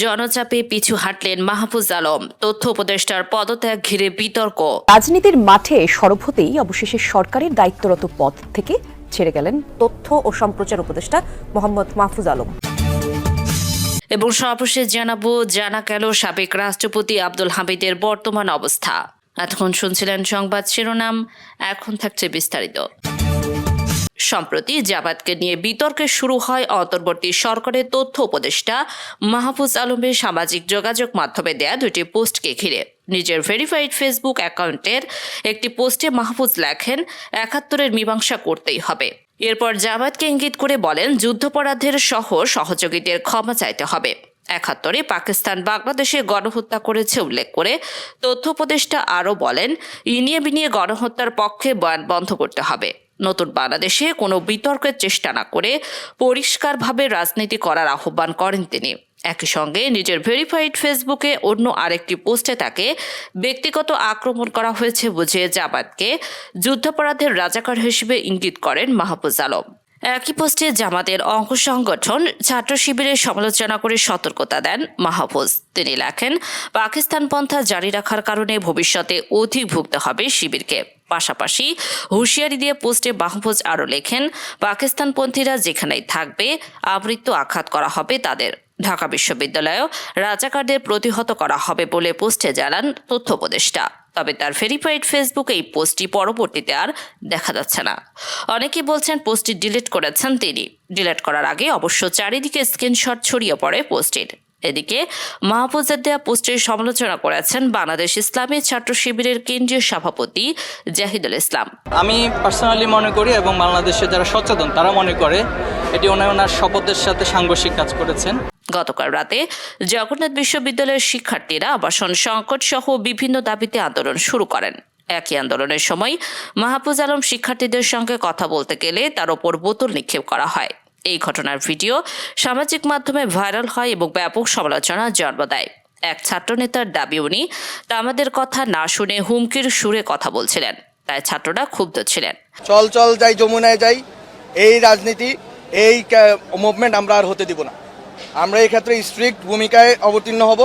জনচাপে পিছু হাঁটলেন মাহফুজ আলম। তথ্য উপদেষ্টার পদত্যাগ ঘিরে বিতর্ক। রাজনীতির মাঠে সরব হতেই অবশেষে সরকারের দায়িত্বরত পদ থেকে ছেড়ে গেলেন তথ্য ও সম্প্রচার উপদেষ্টা মোহাম্মদ মাহফুজ আলম। এবং সর্বশেষ জানাব জানা গেল সাবেক রাষ্ট্রপতি আব্দুল হামিদের বর্তমান অবস্থা। এতক্ষণ শুনছিলেন সংবাদ শিরোনাম এখন থাকছে বিস্তারিত। সম্প্রতি জামাতকে নিয়ে বিতর্কে শুরু হয় অন্তর্বর্তী সরকারের তথ্য উপদেষ্টা মাহফুজ আলমের সামাজিক যোগাযোগ মাধ্যমে দেয়া দুটি পোস্টকে ঘিরে। নিজের ভেরিফাইড ফেসবুক অ্যাকাউন্টের একটি পোস্টে মাহফুজ লেখেন, একাত্তরের মীমাংসা করতেই হবে। এরপর জামাতকে ইঙ্গিত করে বলেন, যুদ্ধাপরাধের সহ সহযোগীদের ক্ষমা চাইতে হবে। একাত্তরে পাকিস্তান বাংলাদেশে গণহত্যা করেছে উল্লেখ করে তথ্য উপদেষ্টা আরও বলেন, ইনিয়ে বিনিয়ে গণহত্যার পক্ষে বয়ান বন্ধ করতে হবে। নতুন বাংলাদেশে কোনো বিতর্কের চেষ্টা না করে পরিষ্কারভাবে রাজনীতি করার আহ্বান করেন তিনি। একই সঙ্গে নিজের ভেরিফাইড ফেসবুকে অন্য আরেকটি পোস্টে তাকে ব্যক্তিগত আক্রমণ করা হয়েছে বুঝিয়ে জাবাদকে যুদ্ধাপরাধের রাজাকার হিসেবে ইঙ্গিত করেন মাহফুজ আলম। একই পোস্টে জামাতের অঙ্গ সংগঠন ছাত্র শিবিরের সমালোচনা করে সতর্কতা দেন মাহফুজ। তিনি লেখেন, পাকিস্তান পন্থা জারি রাখার কারণে ভবিষ্যতে অধিক ভুগতে হবে শিবিরকে। পাশাপাশি হুঁশিয়ারি দিয়ে পোস্টে মাহফুজ আরও লেখেন, পাকিস্তানপন্থীরা যেখানেই থাকবে, আমৃত্যু আঘাত করা হবে তাদের। ঢাকা বিশ্ববিদ্যালয়েও রাজাকারদের প্রতিহত করা হবে বলে পোস্টে জানান তথ্য উপদেষ্টা। তবে তার ভেরিফাইড ফেসবুকে এই পোস্টটি পরবর্তীতে আর দেখা যাচ্ছে না। অনেকেই বলছেন পোস্টটি ডিলিট করেছেন তিনি। ডিলিট করার আগে অবশ্য চারিদিকে স্ক্রিনশট ছড়িয়ে পড়ে পোস্টটির। এদিকে মাহফুজের দেয়া পোস্টের সমালোচনা করেছেন বাংলাদেশ ইসলামী ছাত্র শিবিরের কেন্দ্রীয় সভাপতি জাহিদুল ইসলাম। আমি পার্সোনালি মনে করি এবং বাংলাদেশে যারা সচেতন, তারা মনে করে এটি ওনার ওনার শপথের সাথে সাংঘর্ষিক কাজ করেছেন। গতকাল রাতে জগন্নাথ বিশ্ববিদ্যালয়ের শিক্ষার্থীরা আবাসন সংকট সহ বিভিন্ন দাবিতে আন্দোলন শুরু করেন। একই আন্দোলনের সময় মাহফুজ আলম শিক্ষার্থীদের সঙ্গে কথা বলতে গেলে তার ওপর বোতল নিক্ষেপ করা হয়। এই ঘটনার ভিডিও সামাজিক মাধ্যমে ভাইরাল হয় এবং ব্যাপক সমালোচনা জন্ম দেয়। এক ছাত্রনেতার দাবি, উনি আমাদের কথা না শুনে হুমকির সুরে কথা বলছিলেন। তাই ছাত্ররা ক্ষুব্ধ ছিলেন। চল চল, যাই, যমুনায় যাই। এই রাজনীতি, এই মুভমেন্ট আমরা আর হতে দিব না। আমরা এই ক্ষেত্রে স্ট্রিক্ট ভূমিকায় অবতীর্ণ হব।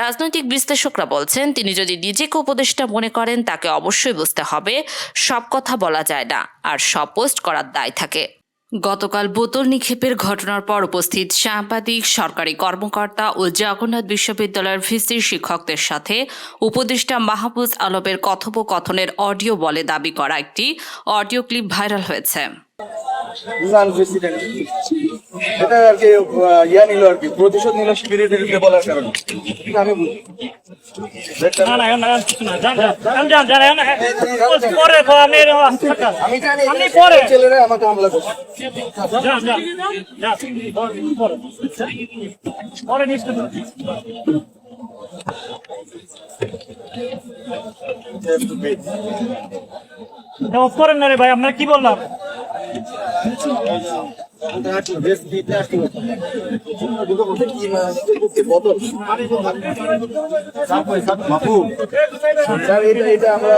রাজনৈতিক বিশ্লেষকরা বলছেন তিনি যদি নিজেকে উপদেষ্টা মনে করেন তাকে অবশ্যই বুঝতে হবে সব কথা বলা যায় না আর সব পোস্ট করার দায় থাকে। গতকাল বোতল নিক্ষেপের ঘটনার পর উপস্থিত সাংবাদিক সরকারি কর্মকর্তা ও জগন্নাথ বিশ্ববিদ্যালয়ের ভিসি শিক্ষকদের সাথে উপদেষ্টা মাহফুজ আলমের কথোপকথনের অডিও বলে দাবি করা একটি অডিও ক্লিপ ভাইরাল হয়েছে। এটা আর কি ইয়া নিল আর কি প্রতিশোধ নিল শিবিরের বিরুদ্ধে বলার কারণে আমি পরে ছেলেরা আমাকে হামলা করছে নিশ্চিত অফ করেন না রে ভাই আপনার কি বললাম স্যার এটা এটা আমরা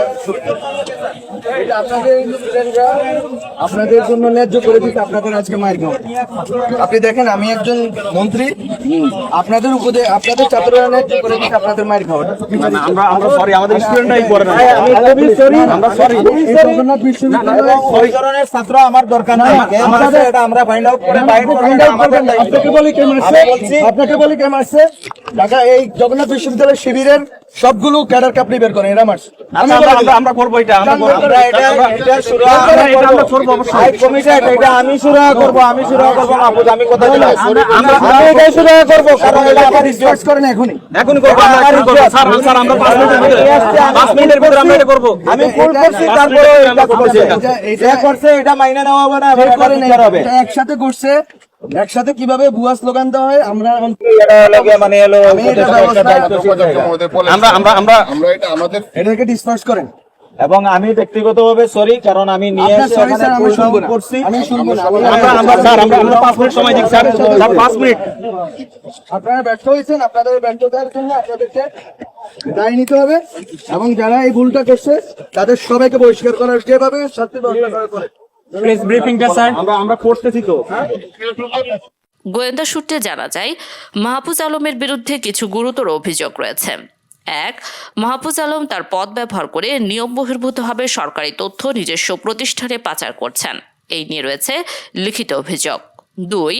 এটা আপনাদের স্টুডেন্টরা আপনাদের জন্য ন্যায্য করে দিতে আপনাদের আজকে মায়ের খাওয়া আপনি দেখেন আমি একজন মন্ত্রী। আপনাদের উপদে আপনাদের ছাত্ররা ন্যায্য করে দিতে আপনাদের মায়ের খাওয়াটা আমরা আমরা সরি আমাদের স্টুডেন্টরাই করে না। আমি খুবই আমরা sorry। এই জগন্নাথ বিশ্ববিদ্যালয়ে ছাত্র আমার দরকার নাই। এটা আমরা ফাইন্ড আউট করে বাইর করবেন। আপনাকে বলি কে মারছে আপনাকে বলি কে মারছে ঢাকা এই জগন্নাথ বিশ্ববিদ্যালয়ের শিবিরের সবগুলো ক্যাডারকে আপনি বের করেন এরা মারছে। আমি আমরা করব এটা আমি শুরু করব আমি শুরু করব। মাহফুজ আমি কথা দিলাম। আমি এটাই শুরু করব কারণ এটা আপনি ডিসকাস করেন এখনই। এখন করব আমরা এখন করব। স্যার স্যার আমরা পাঁচ মিনিটের ভিতরে পাঁচ মিনিটের ভিতরে আমরা এটা করব। আমি ফুল করছি তারপরে এটা করছে। এটা মাইনে নেওয়া হবে না করেন হবে একসাথে করছে। একসাথে কীভাবে ভুয়া স্লোগান দেওয়া হয় আমরা মানে আমরা আমরা আমরা আমরা এটা আমাদের এটাকে ডিসপার্স করেন। এবং আমি ব্যক্তিগতভাবে সরি কারণ আমি নিয়ে এসে এখানে স্যার আমি প্রয়োজন শুনব না। করছি। আমি শুনব আমরা আমরা স্যার আমরা আমরা পাঁচ মিনিট সময় দিচ্ছি স্যার। স্যার পাঁচ মিনিট। আপনারা ব্যর্থ হয়েছেন আপনাদের ব্যর্থতার জন্য আপনাদেরকে দায় নিতে হবে। এবং যারা এই ভুলটা করছে তাদের সবাইকে বহিষ্কার করার যেভাবে শাস্তি ব্যবস্থা করা। প্লিজ ব্রিফিংটা স্যার আমরা আমরা করতেছি তো। গোয়েন্দা সূত্রে জানা যায় মাহফুজ আলমের বিরুদ্ধে কিছু গুরুতর অভিযোগ রয়েছে। এক মাহফুজ আলম তার পদ ব্যবহার করে নিয়ম বহির্ভূতভাবে সরকারি তথ্য নিজস্ব প্রতিষ্ঠানে পাচার করছেন। এই নিয়ে রয়েছে লিখিত অভিযোগ। দুই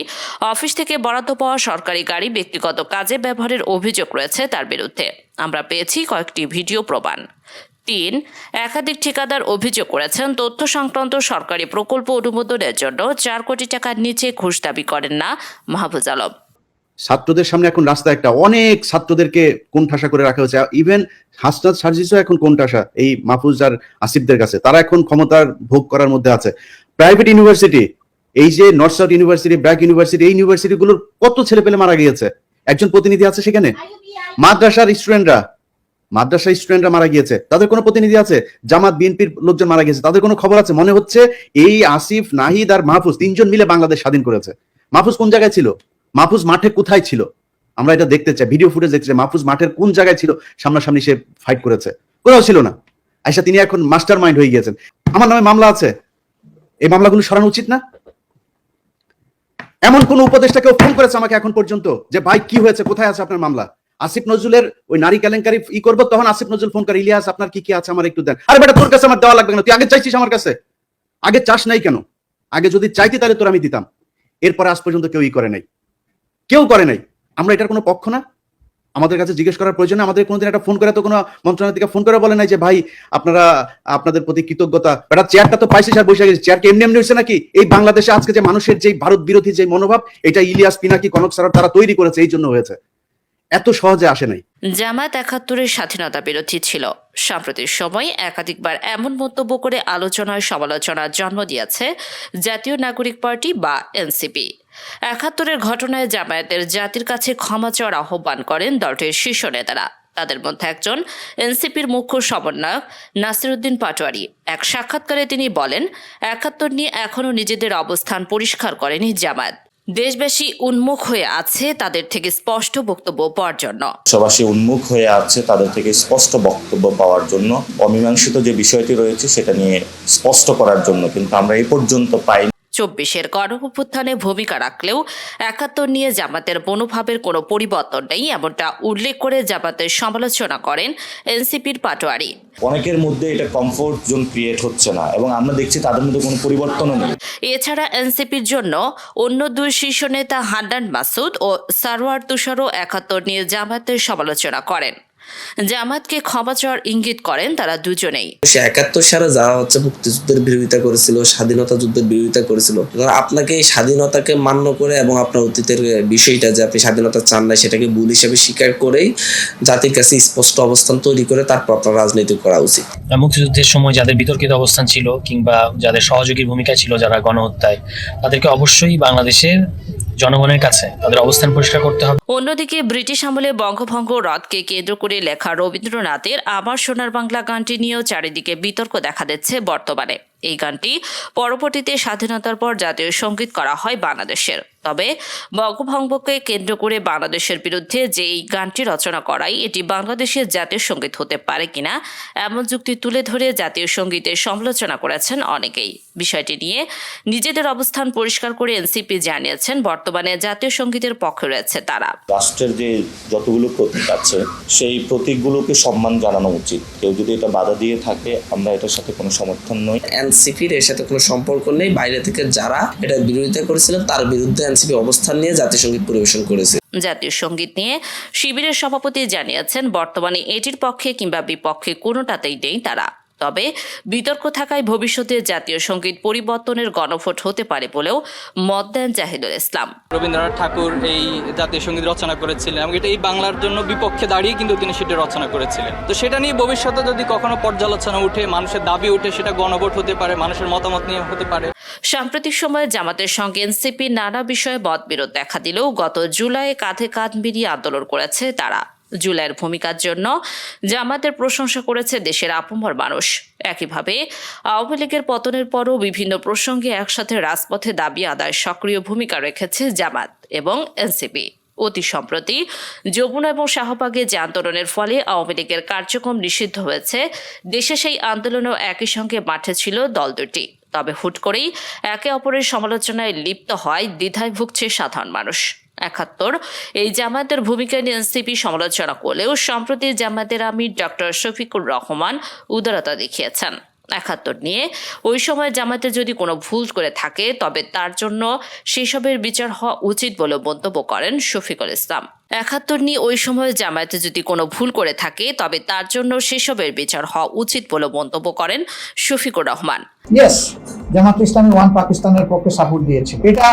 অফিস থেকে বরাদ্দ পাওয়া সরকারি গাড়ি ব্যক্তিগত কাজে ব্যবহারের অভিযোগ রয়েছে তার বিরুদ্ধে। আমরা পেয়েছি কয়েকটি ভিডিও প্রমাণ। তিন, একাধিক ঠিকাদার অভিযোগ করেছেন তথ্য সংক্রান্ত সরকারি প্রকল্প অনুমোদনের জন্য চার কোটি টাকার নিচে ঘুষ দাবি করেন না মাহফুজ আলম। ছাত্রদের সামনে এখন রাস্তা একটা অনেক ছাত্রদেরকে কোণঠাসা করে রাখা হয়েছে। ইভেন হাসনাত সার্জিসও এখন কোণঠাসা এই মাহফুজ আর আসিফদের কাছে। তারা এখন ক্ষমতার ভোগ করার মধ্যে আছে। প্রাইভেট ইউনিভার্সিটি এই যে North South University BRAC University এই ইউনিভার্সিটিগুলোর কত ছেলে পেলে মারা গিয়েছে? একজন প্রতিনিধি আছে সেখানে? মাদ্রাসার স্টুডেন্টরা মাদ্রাসার স্টুডেন্টরা মারা গিয়েছে, তাদের কোনো প্রতিনিধি আছে? জামাত, বিএনপির লোকজন মারা গিয়েছে, তাদের কোনো খবর আছে? মনে হচ্ছে এই আসিফ, নাহিদ আর মাহফুজ তিনজন মিলে বাংলাদেশ স্বাধীন করেছে। মাহফুজ কোন জায়গায় ছিল? মাহফুজ মাঠে কোথায় ছিল? আমরা এটা দেখতে চাই, ভিডিও ফুটেজ দেখতে চাই, মাহফুজ মাঠের কোন জায়গায় ছিল? সামনাসামনি সে ফাইট করেছে। কোথাও ছিল না। আইসা তিনি এখন মাস্টার মাইন্ড হয়ে গিয়েছেন। আমার নামে মামলা আছে। এই মামলাগুলো সরানো উচিত না? এমন কোন উপদেষ্টা কেউ ফোন করেছে আমাকে এখন পর্যন্ত যে, ভাই, কি হয়েছে? কোথায় আছে আপনার মামলা? আসিফ নজরুলের ওই নারী কেলেঙ্কারি ই করব, তখন আসিফ নজরুল ফোন করে, ইলিয়াস, আপনার কি কি আছে? আমার একটু দেন। আরে বেটা, তোর কাছে আমার দেওয়া লাগবে না তুই আগে চাইছিস আমার কাছে? আগে চাস নাই কেন? আগে যদি চাইতি তাহলে তোর আমি দিতাম। এরপরে আজ পর্যন্ত কেউ ই করে নাই। কেউ করে নাই। আমরা এটার কোনো পক্ষ না। আমাদের কাছে জিজ্ঞেস করার প্রয়োজন। আমাদের কোনোদিন একটা ফোন করে তো কোনো মন্ত্রণালয় থেকে ফোন করে বলে নাই যে, ভাই, আপনারা, আপনাদের প্রতি কৃতজ্ঞতা। বেটা চেয়ারটা তো পাইছিস আর বসে গেছে চেয়ার কি এমনি এমনি হয়েছে নাকি? এই বাংলাদেশে আজকে যে মানুষের যে ভারত বিরোধী যে মনোভাব, এটা ইলিয়াস পিনাকি, কনক সারার তারা তৈরি করেছে, এই জন্য হয়েছে। এত সহজে আসে নাই। জামাত একাত্তরের স্বাধীনতা বিরোধী ছিল। সাম্প্রতিক সময় একাধিকবার এমন মন্তব্য করে আলোচনায় সমালোচনার জন্ম দিয়েছে জাতীয় নাগরিক পার্টি বা এনসিপি। একাত্তরের ঘটনায় জামায়াতের জাতির কাছে ক্ষমা চাওয়ার আহ্বান করেন দলটির শীর্ষ নেতারা। তাদের মধ্যে একজন এনসিপির মুখ্য সমন্বয়ক নাসিরুদ্দিন পাটোয়ারি। এক সাক্ষাৎকারে তিনি বলেন, একাত্তর নিয়ে এখনও নিজেদের অবস্থান পরিষ্কার করেনি জামায়াত। দেশবাসী উন্মুখ হয়ে আছে তাদের থেকে স্পষ্ট বক্তব্য পাওয়ার জন্য। দেশবাসী উন্মুখ হয়ে আছে তাদের থেকে স্পষ্ট বক্তব্য পাওয়ার জন্য। অমীমাংসিত যে বিষয়টি রয়েছে সেটা নিয়ে স্পষ্ট করার জন্য, কিন্তু আমরা এ পর্যন্ত পাই চব্বিশের গণ অভ্যুত্থানে ভূমিকা রাখলেও একাত্তর নিয়ে জামাতের মনোভাবের কোনো পরিবর্তন নেই এমনটা উল্লেখ করে জামাতের সমালোচনা করেন এনসিপির পাটোয়ারি। অনেকের মধ্যে এটা কমফোর্ট জোন ক্রিয়েট হচ্ছে না এবং আমরা দেখছি তাদের মধ্যে কোনো পরিবর্তনও নেই। এছাড়া এনসিপির জন্য অন্য দুই শীর্ষ নেতা হান্নান মাসুদ ও সারোয়ার তুষারও একাত্তর নিয়ে জামাতের সমালোচনা করেন। জামাতকে ক্ষমা চাওয়ার ইঙ্গিত করেন তারা দুজনেই। সে একাত্তর সালে যারা হচ্ছে মুক্তিযুদ্ধের বিরোধিতা করেছিল স্বাধীনতা যুদ্ধের বিরোধিতা করেছিল আপনাকে এই স্বাধীনতাকে মান্য করে এবং আপনার অতীতের বিষয়টা যে আপনি স্বাধীনতা চান না সেটাকে ভুল হিসেবে স্বীকার করেই জাতির কাছে স্পষ্ট অবস্থান তৈরি করে তারপর আপনার রাজনীতি করা উচিত। মুক্তিযুদ্ধের সময় যাদের বিতর্কিত অবস্থান ছিল কিংবা যাদের সহযোগীর ভূমিকা ছিল যারা গণহত্যায় তাদেরকে অবশ্যই বাংলাদেশের জনগণের কাছে তাদের অবস্থান পরিষ্কার করতে হবে। অন্যদিকে ব্রিটিশ আমলে বঙ্গভঙ্গ রদকে কেন্দ্র করে লেখা রবীন্দ্রনাথের আমার সোনার বাংলা গানটি নিয়েও চারিদিকে বিতর্ক দেখা দিচ্ছে বর্তমানে। এই গানটি পরবর্তীতে স্বাধীনতার পর জাতীয় সংগীত করা হয় বাংলাদেশের। তবে বঙ্গভঙ্গকে কেন্দ্র করে বাংলাদেশের বিরুদ্ধে যে এই গানটি রচনা করাই এটি বাংলাদেশের জাতীয় সংগীত হতে পারে কিনা এমন যুক্তি তুলে ধরে জাতীয় সঙ্গীতের সমালোচনা করেছেন অনেকেই। বিষয়টি নিয়ে নিজেদের অবস্থান পরিষ্কার করে এনসিপি জানিয়েছেন বর্তমানে জাতীয় সঙ্গীতের পক্ষে রয়েছে তারা। রাষ্ট্রের যে যতগুলো প্রতীক আছে সেই প্রতীকগুলোকে সম্মান জানানো উচিত। কেউ যদি এটা বাধা দিয়ে থাকে আমরা এটার সাথে কোনো সমর্থন নই। এনসিপির এর সাথে কোনো সম্পর্ক নেই। বাইরে থেকে যারা এটা বিরোধিতা করেছিলেন, তার বিরুদ্ধে এনসিপি অবস্থান নিয়ে জাতীয় সংগীত পরিবেশন করেছে। জাতীয় সংগীত নিয়ে শিবিরের সভাপতি জানিয়েছেন, বর্তমানে এটির পক্ষে কিংবা বিপক্ষে কোনোটাতেই নেই তারা। তবে বিতর্ক থাকায় ভবিষ্যতে জাতীয় সংগীত পরিবর্তনের গণভোট হতে পারে বলেও মত দেন জাহিদুল ইসলাম। রবীন্দ্রনাথ ঠাকুর এই জাতীয় সংগীত রচনা করেছিলেন এবং এটা এই বাংলার জন্য বিপক্ষে দাঁড়িয়ে কিন্তু তিনি সেটা রচনা করেছিলেন। তো সেটা নিয়ে ভবিষ্যতে যদি কখনো পর্যালোচনা উঠে মানুষের দাবি উঠে সেটা গণভোট হতে পারে মানুষের মতামত নিয়ে হতে পারে। সাম্প্রতিক সময়ে জামাতের সঙ্গে এনসিপি নানা বিষয়ে মতবিরোধ দেখা দিলেও গত জুলাইয়ে কাঁধে কাঁধ মিলিয়ে আন্দোলন করেছে তারা। জুলাইয়ের ভূমিকার জন্য জামাতের প্রশংসা করেছে দেশের আপমর মানুষ। একইভাবে, আওয়ামী লীগের পতনের পরও বিভিন্ন প্রসঙ্গে একসাথে রাজপথে দাবি আদায় সক্রিয় ভূমিকা রেখেছে জামাত এবং এনসিপি। অতি সম্প্রতি, যমুনা এবং শাহবাগে যে আন্দোলনের ফলে আওয়ামী লীগের কার্যক্রম নিষিদ্ধ হয়েছে, দেশে সেই আন্দোলনেও একই সঙ্গে মাঠে ছিল দল দুটি। তবে হুট করেই একে অপরের সমালোচনায় লিপ্ত হয় দ্বিধায় ভুগছে সাধারণ মানুষ। একাত্তর। এই জামায়াতের ভূমিকা নিয়ে এনসিপি সমালোচনা করলেও সম্প্রতি জামায়াতের আমির ডক্টর শফিকুর রহমান উদারতা দেখিয়েছেন। একাত্তর নিয়ে ওই সময় জামাতে যদি কোনো ভুল করে থাকে, তবে তার জন্য সেসবের বিচার হওয়া উচিত বলে মন্তব্য করেন শফিকুল ইসলাম। একাত্তর নিয়ে ওই সময় জামায়াতে যদি কোনো ভুল করে থাকে, তবে তার জন্য সেসবের বিচার হওয়া উচিত বলে মন্তব্য করেন শফিকুর রহমান। জামাত ইসলামী ওয়ান পাকিস্তানের পক্ষে সাপোর্ট দিয়েছিল এটা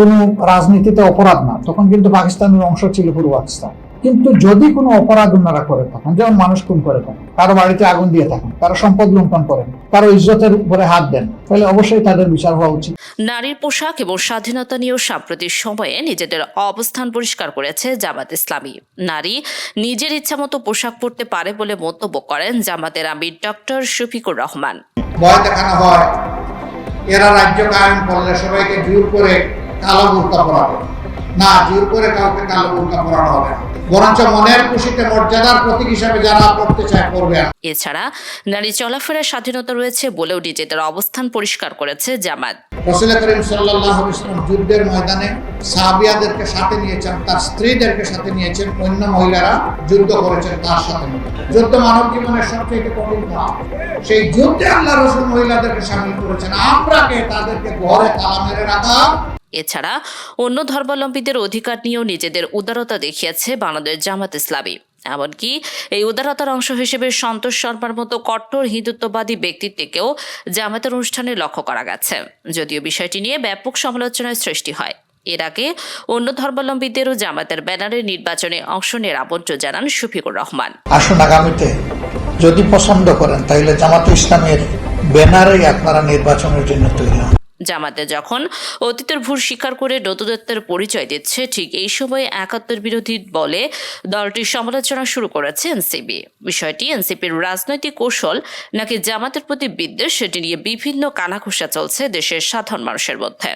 কোনো রাজনীতিতে অপরাধ না তখন কিন্তু পাকিস্তানের অংশ ছিল পূর্ব পাকিস্তান। কিন্তু যদি কোনো অপরাধ ওনারা করে থাকেন যেমন মানুষ খুন করে থাকেন কারও বাড়িতে আগুন দিয়ে থাকেন কারও সম্পদ লুণ্ঠন করেন কারও ইজ্জতের উপরে হাত দেন তাহলে অবশ্যই তাদের বিচার হওয়া উচিত। নারীর পোশাক এবং স্বাধীনতা নিয়েও সাম্প্রতিক সময়ে নিজেদের অবস্থান পরিষ্কার করেছে জামাত ইসলামী। নারী নিজের ইচ্ছামতো পোশাক পরতে পারে বলে মন্তব্য করেন জামাতের আমির ডক্টর শফিকুর রহমান। ভয় দেখানো হয়। এরা রাজ্য কায়েম করলে সবাইকে জোর করে কালো বোরকা পরাবে। না জোর করে কাউকে কালো বোরকা পরানো হবে না। বরঞ্চ মনের খুশিতে মর্যাদার প্রতীক হিসাবে যারা করতে চায় করবে এছাড়া নারী চলাফেরার স্বাধীনতা রয়েছে বলেও নিজেদের অবস্থান পরিষ্কার করেছে জামাত। রসুল করিম সাল্লাহ ইসলাম যুদ্ধের ময়দানে সাহাবিয়াদেরকে সাথে নিয়েছেন তার স্ত্রীদেরকে সাথে নিয়েছেন অন্য মহিলারা যুদ্ধ করেছেন তার সাথে। যুদ্ধ মানব জীবনের সবচেয়ে কঠিন কাজ সেই যুদ্ধে আল্লাহ রসুল মহিলাদেরকে সামিল করেছেন। আমরাকে তাদেরকে ঘরে তালা মেরে রাখা এছাড়া অন্য ধর্মাবলম্বীদের অধিকার নিয়েও নিজেদের উদারতা দেখিয়েছে বাংলাদেশ জামাত ইসলামী। এমনকি এই উদারতার অংশ হিসেবে সন্তোষ শর্মার মতো কট্টর হিন্দুত্ববাদী ব্যক্তিত্বকেও জামাতের অনুষ্ঠানে লক্ষ্য করা গেছে। যদিও বিষয়টি নিয়ে ব্যাপক সমালোচনার সৃষ্টি হয়। এর আগে অন্য ধর্মাবলম্বীদেরও জামাতের ব্যানারে নির্বাচনে অংশ নেওয়ার আমন্ত্রণ জানান শফিকুর রহমান। আসুন আগামীতে যদি পছন্দ করেন, তাহলে জামাত ইসলামের ব্যানারেই আপনারা নির্বাচনের জন্য তৈরি হন। জামাতে যখন অতীতের ভুল স্বীকার করে নতুনত্বের পরিচয় দিচ্ছে, ঠিক এই সময়ে একাত্তর বিরোধী বলে দলটির সমালোচনা শুরু করেছে এনসিপি। বিষয়টি এনসিপির রাজনৈতিক কৌশল নাকি জামাতের প্রতি বিদ্বেষ, সেটি নিয়ে বিভিন্ন কানাঘুষা চলছে দেশের সাধারণ মানুষের মধ্যে।